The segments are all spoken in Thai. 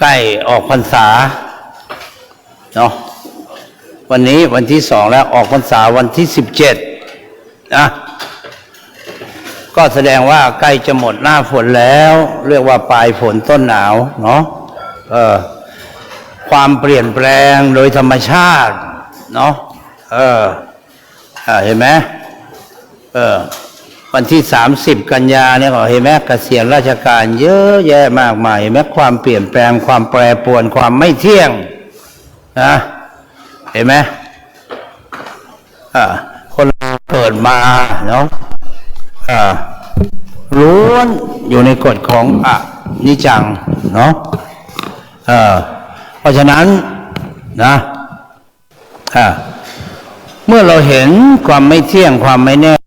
ใกล้ออกพรรษาเนาะวันนี้วันที่สองแล้วออกพรรษาวันที่สิบเจ็ดนะก็แสดงว่าใกล้จะหมดหน้าฝนแล้ว เรียกว่าปลายฝนต้นหนาวเนาะเออความเปลี่ยนแปลงโดยธรรมชาติเนาะเอออ่าเห็นไหมเออ วันที่สามสิบกันยาเนี่ยเห็นไหมเกษียณราชการเยอะแยะมากมายเห็นไหมความเปลี่ยนแปลงความแปรปรวนความไม่เที่ยงนะเห็นไหมอ่าคนเราเกิดมาเนาะอ่าล้วนอยู่ในกฎของอะนิจังเนาะเออเพราะฉะนั้นนะอ่าเมื่อเราเห็นความไม่เที่ยงความไม่แน่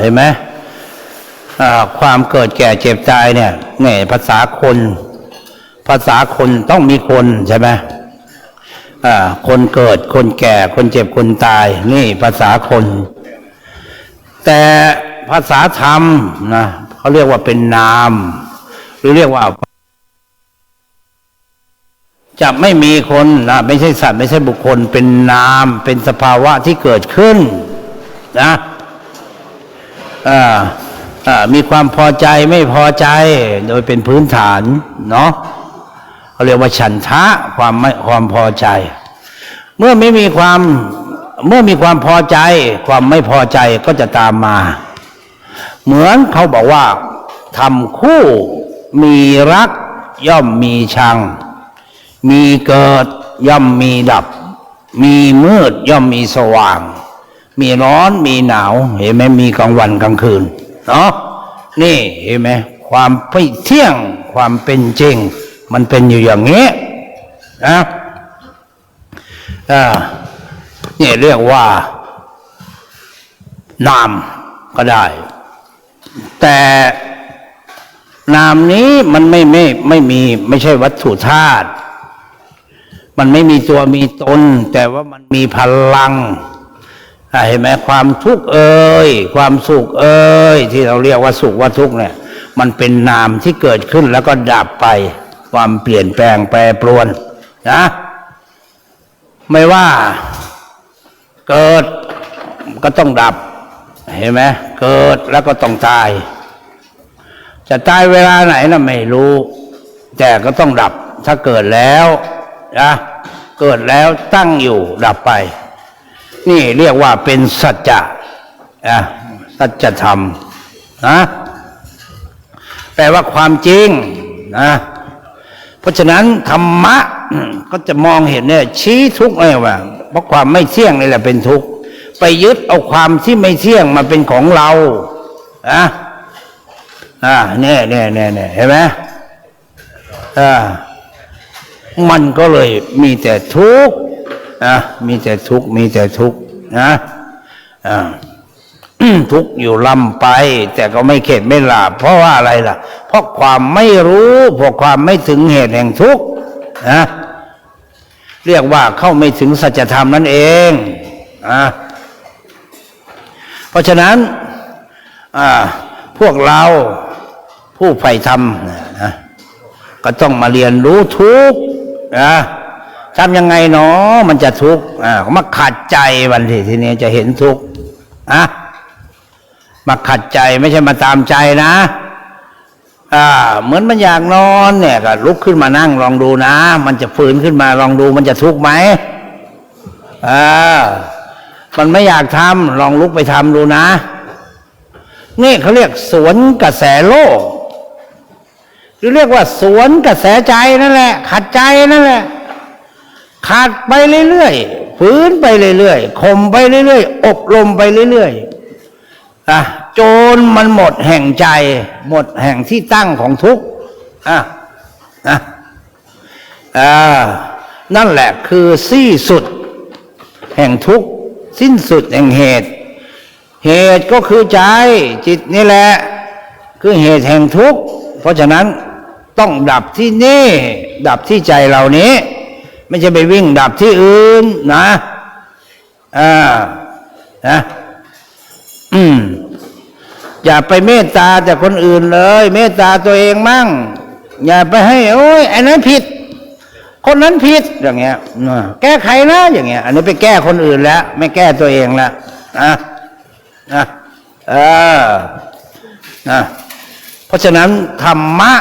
เห็นไหมความเกิดแก่เจ็บตายเนี่ยไงภาษาคน ภาษาคนต้องมีคนใช่ไหมคนเกิดคนแก่คนเจ็บคนตาย นี่ภาษาคน แต่ภาษาธรรมนะเขาเรียกว่าเป็นนาม หรือเรียกว่า จะไม่มีคนนะไม่ใช่สัตว์ไม่ใช่บุคคล เป็นนาม เป็นสภาวะที่เกิดขึ้น นะ มีความพอใจไม่พอใจโดยเป็นพื้นฐานเนาะเขาเรียกว่าฉันทะความไม่ความพอใจ เมื่อไม่มีความเมื่อมีความพอใจ ความไม่พอใจก็จะตามมา เหมือนเขาบอกว่าทำคู่มีรักย่อมมีชัง มีเกิดย่อมมีดับ มีมืดย่อมมีสว่าง มีร้อนมีหนาว เห็นไหมมีกลางวันกลางคืนเนาะนี่เห็นไหมความไม่เที่ยงความเป็นจริง มันเป็นอยู่อย่างนี้นะอ่านี่เรียกว่านามก็ได้ แต่นามนี้มันไม่ไม่ไม่มีไม่ใช่วัตถุธาตุมันไม่มีตัวมีตน แต่ว่ามันมีพลัง เห็นไหมความทุกข์เอ่ยความสุขเอ่ยที่เราเรียกว่าสุขว่าทุกข์เนี่ย มันเป็นนามที่เกิดขึ้นแล้วก็ดับไป ความเปลี่ยนแปลงแปรปรวนนะไม่ว่าเกิดก็ต้องดับ เห็นไหมเกิดแล้วก็ต้องตาย จะตายเวลาไหนนะไม่รู้ แต่ก็ต้องดับ ถ้าเกิดแล้วนะเกิดแล้วตั้งอยู่ดับไป นี่เรียกว่าเป็นสัจจะอะสัจธรรมนะแปลว่าความจริงนะเพราะฉะนั้นธรรมะก็จะมองเห็นเนี่ยชี้ทุกข์เลยว่าเพราะความไม่เที่ยงนี่แหละเป็นทุกข์ไปยึดเอาความที่ไม่เที่ยงมาเป็นของเราอะอ่าเนี่ยเนี่ยเนี่ยเนี่ยเห็นไหมอ่ามันก็เลยมีแต่ทุกข์ นะมีแต่ทุกข์มีแต่ทุกข์นะทุกข์อยู่ลำไป แต่ก็ไม่เข็ดไม่หลาบเพราะว่าอะไรล่ะ เพราะความไม่รู้เพราะความไม่ถึงเหตุแห่งทุกข์นะเรียกว่าเข้าไม่ถึงสัจธรรมนั่นเองนะเพราะฉะนั้นพวกเราผู้ใฝ่ธรรมนะก็ต้องมาเรียนรู้ทุกข์นะ ทำยังไงเนาะมันจะทุกข์อ่ามาขัดใจวันที่ทีนี้จะเห็นทุกข์อะมาขัดใจไม่ใช่มาตามใจนะอ่าเหมือนมันอยากนอนเนี่ยก็ลุกขึ้นมานั่งลองดูนะ มันจะฟื้นขึ้นมาลองดู มันจะทุกข์ไหมอ่ามันไม่อยากทำลองลุกไปทำดูนะ นี่เขาเรียกสวนกระแสโลกหรือเรียกว่าสวนกระแสใจนั่นแหละ ขัดใจนั่นแหละ ขาดไปเรื่อยๆฝืนไปเรื่อยๆข่มไปเรื่อยๆอบรมไปเรื่อยๆอะโจนมันหมดแห่งใจ หมดแห่งที่ตั้งของทุกข์อะอะอ่านั่นแหละคือสิ้นสุด แห่งทุกข์สิ้นสุดแห่งเหตุ เหตุก็คือใจจิตนี่แหละ คือเหตุแห่งทุกข์เพราะฉะนั้นต้องดับที่นี่ ดับที่ใจเหล่านี้ ไม่ใช่ไปวิ่งดับที่อื่นนะอ่านะอืมอย่าไปเมตตาแต่คนอื่นเลย เมตตาตัวเองมั่ง อย่าไปให้ โอ้ยไอ้นั้นผิด คนนั้นผิดอย่างเงี้ยแก้ไขนะอย่างเงี้ย อันนี้ไปแก้คนอื่นแล้ว ไม่แก้ตัวเองแล้วนะนะเออนะเพราะฉะนั้นธรรมะ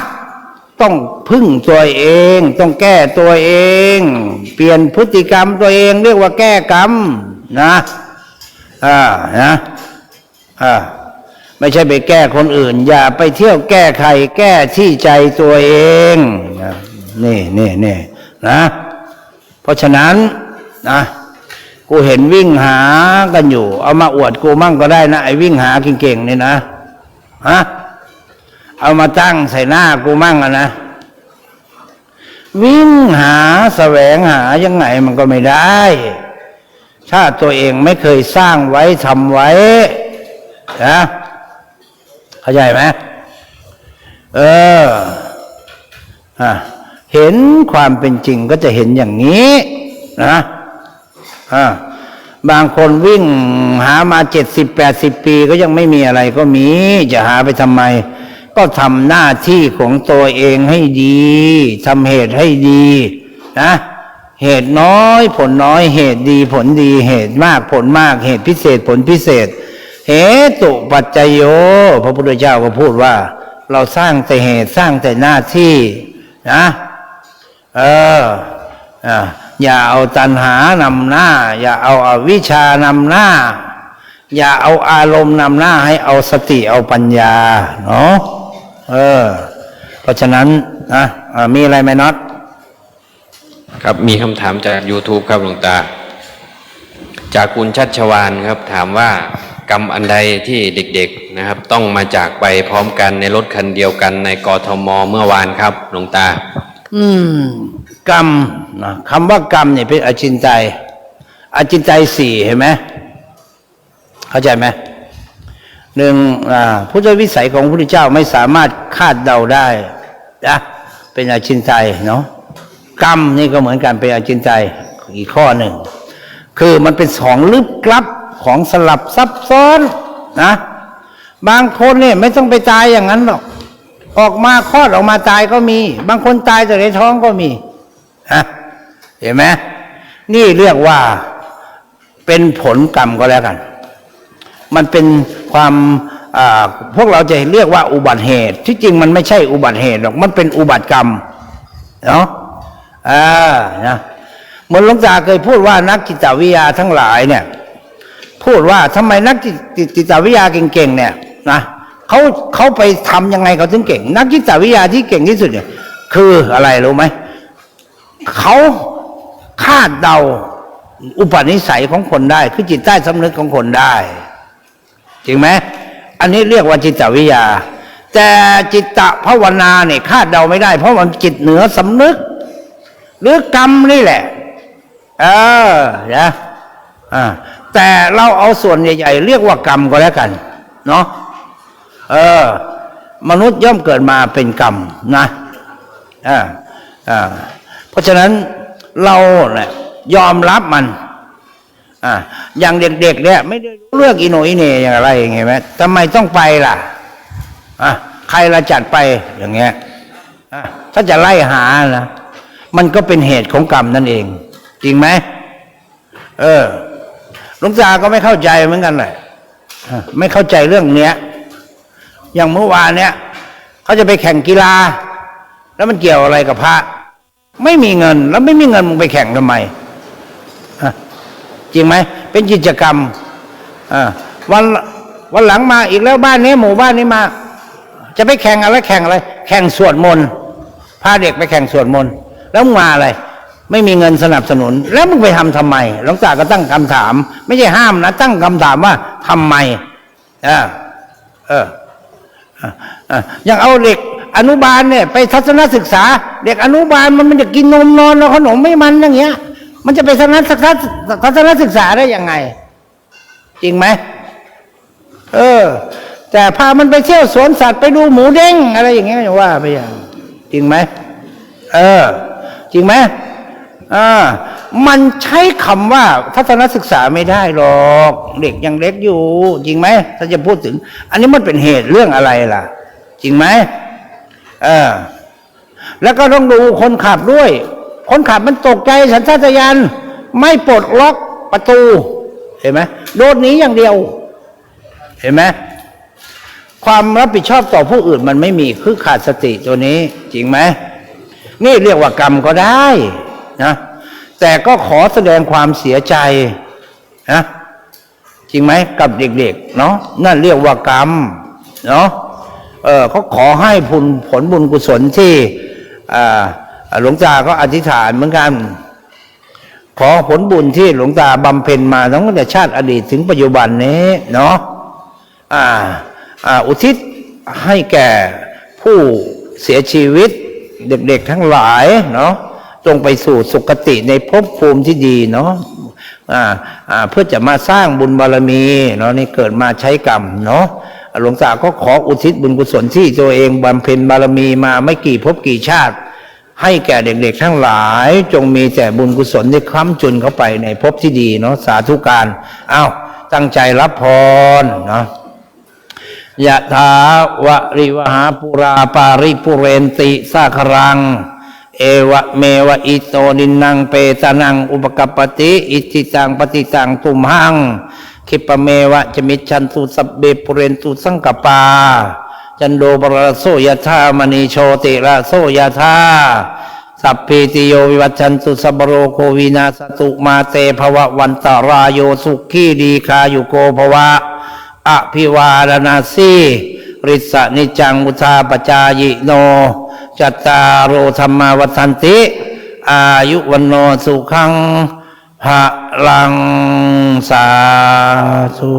ต้องพึ่งตัวเอง ต้องแก้ตัวเอง เปลี่ยนพฤติกรรมตัวเองเรียกว่าแก้กรรมนะอ่านะอ่าไม่ใช่ไปแก้คนอื่น อย่าไปเที่ยวแก้ใครแก้ที่ใจตัวเองนะนี่นี่นี่นะ เพราะฉะนั้นนะกูเห็นวิ่งหากันอยู่ เอามาอวดกูมั่งก็ได้นะไอ้วิ่งหาเก่งๆนี่นะฮะ เอามาตั้งใส่หน้ากูมั่งอะนะ วิ่งหาแสวงหายังไงมันก็ไม่ได้ชาติตัวเองไม่เคยสร้างไว้ทำไว้นะเข้าใจไหมเอออะเห็นความเป็นจริงก็จะเห็นอย่างนี้นะอะบางคนวิ่งหามาเจ็ดสิบแปดสิบปีก็ยังไม่มีอะไรก็มี จะหาไปทำไม ก็ทำหน้าที่ของตัวเองให้ดีทำเหตุให้ดีนะเหตุน้อยผลน้อยเหตุดีผลดีเหตุมากผลมากเหตุพิเศษผลพิเศษ เหตุปัจจยโย พระพุทธเจ้าก็พูดว่า เราสร้างแต่เหตุสร้างแต่หน้าที่นะเอออย่าเอาตัณหานำหน้า อย่าเอาอาวิชานำหน้า อย่าเอาอารมณ์นำหน้าให้เอาสติเอาปัญญาเนาะ เออ เพราะฉะนั้นนะอะมีอะไรไหมน็อตครับมีคำถามจาก YouTube ครับหลวงตา จากคุณชัชวานครับถามว่ากรรมอันใดที่เด็กๆนะครับ ต้องมาจากไปพร้อมกันในรถคันเดียวกันในกทมเมื่อวานครับหลวงตา อืม กรรมนะคำว่ากรรมเนี่ยเป็นอจินไตยอจินไตยสี่เห็นไหมเข้าใจไหม หนึ่งพุทธวิสัยของพระพุทธเจ้าไม่สามารถคาดเดาได้นะเป็นอจินไตยเนาะกรรมนี่ก็เหมือนกันเป็นอจินไตยอีกข้อหนึ่ง คือมันเป็นของลึกลับของสลับซับซ้อนนะบางคนเนี่ยไม่ต้องไปตายอย่างนั้นหรอก ออกมาคลอดออกมาตายก็มี บางคนตายจากในท้องก็มีฮะเห็นไหมนี่เรียกว่าเป็นผลกรรมก็แล้วกัน มันเป็น ความพวกเราจะเรียกว่าอุบัติเหตุ ที่จริงมันไม่ใช่อุบัติเหตุหรอกมันเป็นอุบัติกรรมเนาะอ่านะเหมือนหลวงตาเคยพูดว่านักจิตวิทยาทั้งหลายเนี่ย พูดว่าทำไมนักจิตจิตวิทยาเก่งๆเนี่ยนะเขาเขาไปทำยังไงเขาถึงเก่ง นักจิตวิทยาที่เก่งที่สุดเนี่ย คืออะไรรู้ไหมเขาคาดเดาอุปนิสัยของคนได้ คือจิตใต้สำนึกของคนได้ จริงไหมอันนี้เรียกว่าจิตวิทยา แต่จิตตภาวนาเนี่ยคาดเดาไม่ได้ เพราะมันจิตเหนือสำนึก หรือกรรมนี่แหละ เออนะอ่าแต่เราเอาส่วนใหญ่ ๆ เรียกว่ากรรมก็แล้วกัน เนาะเออ มนุษย์ย่อมเกิดมาเป็นกรรมนะอ่าอ่าเพราะฉะนั้นเราเนี่ยยอมรับมัน อ่าอย่างเด็กๆเนี่ยไม่ได้รู้เรื่องอิโนอิเนอย่างไรอย่างเงี้ยไหมทำไมต้องไปล่ะอะใครละจัดไปอย่างเงี้ยอะถ้าจะไล่หานะมันก็เป็นเหตุของกรรมนั่นเอง จริงไหมเออหลวงตาก็ไม่เข้าใจเหมือนกันเลยอะไม่เข้าใจเรื่องเนี้ย อย่างเมื่อวานเนี้ยเขาจะไปแข่งกีฬา แล้วมันเกี่ยวอะไรกับพระ ไม่มีเงิน แล้วไม่มีเงินมึงไปแข่งทำไม จริงไหมเป็นกิจกรรมวันวันหลังมาอีกแล้วบ้านนี้หมู่บ้านนี้มา จะไปแข่งอะไรแข่งอะไร แข่งสวดมนต์พาเด็กไปแข่งสวดมนต์แล้วมาอะไร ไม่มีเงินสนับสนุน แล้วมึงไปทำทำไมหลวงตาก็ตั้งคำถาม ไม่ใช่ห้ามนะ ตั้งคำถามว่าทำไมเอออะอะอย่างเอาเด็กอนุบาลเนี่ยไปทัศนศึกษา เด็กอนุบาลมันมันจะกินนมนอนแล้วขนมไม่มันอย่างเงี้ย มันจะไปทัศนศึกษาทัศนศึกษาได้ยังไง จริงไหมเออ แต่พามันไปเที่ยวสวนสัตว์ไปดูหมูเด้งอะไรอย่างเงี้ยว่าไปอย่างจริงไหมเออ จริงไหมอ่ามันใช้คำว่าทัศนศึกษาไม่ได้หรอกเด็กยังเล็กอยู่ จริงไหมถ้าจะพูดถึง อันนี้มันเป็นเหตุเรื่องอะไรล่ะ จริงไหมเออแล้วก็ต้องดูคนขับด้วย คนขับมันตกใจสัญชาตญาณไม่ปลดล็อกประตู เห็นไหมโดนหนี้อย่างเดียว เห็นไหมความรับผิดชอบต่อผู้อื่นมันไม่มีคือขาดสติตัวนี้ จริงไหมนี่เรียกว่ากรรมก็ได้นะแต่ก็ขอแสดงความเสียใจนะจริงไหมกับเด็กๆเนาะนั่นเรียกว่ากรรมเนาะเออเขาขอให้ผลผลบุญกุศลที่อ่า หลวงตาก็อธิษฐานเหมือนกัน ขอผลบุญที่หลวงตาบำเพ็ญมาตั้งแต่ชาติอดีตถึงปัจจุบันนี้เนาะอ่าอ่าอุทิศให้แก่ผู้เสียชีวิตเด็กๆทั้งหลายเนาะจงไปสู่สุคติในภพภูมิที่ดีเนาะอ่าอ่าเพื่อจะมาสร้างบุญบารมีเนาะนี่เกิดมาใช้กรรมเนาะหลวงตาก็ขออุทิศบุญกุศลที่ตัวเองบำเพ็ญบารมีมาไม่กี่ภพกี่ชาติ ให้แก่เด็กๆ ทั้งหลายจงมีแต่บุญกุศลที่ค้ำจุนเข้าไปในภพที่ดีเนาะสาธุการอ้าวตั้งใจรับพรเนาะยะถาวะริวหาปุราปาริปุเรนติสาครัง เอวะเมวะอิโตนินังเปตานังอุปกปปติ อิจิตังปฏิตังตุมหังคิปะเมวะจมิชันตุสัพเบปุเรนตุสังกปา จันโดปรโสยธามณีโชติระโสยธาสัพพิติโยวิวัชชันตุสัพโรโควินาสตุมาเตภวะวันตารายโยสุขีดีคายุโกภวะอภิวารณาสีริสนิจังมุทาปจายโน จัตตารโอธรรมาวัฏันติ อายุวันโนสุขังภะลังสาธุ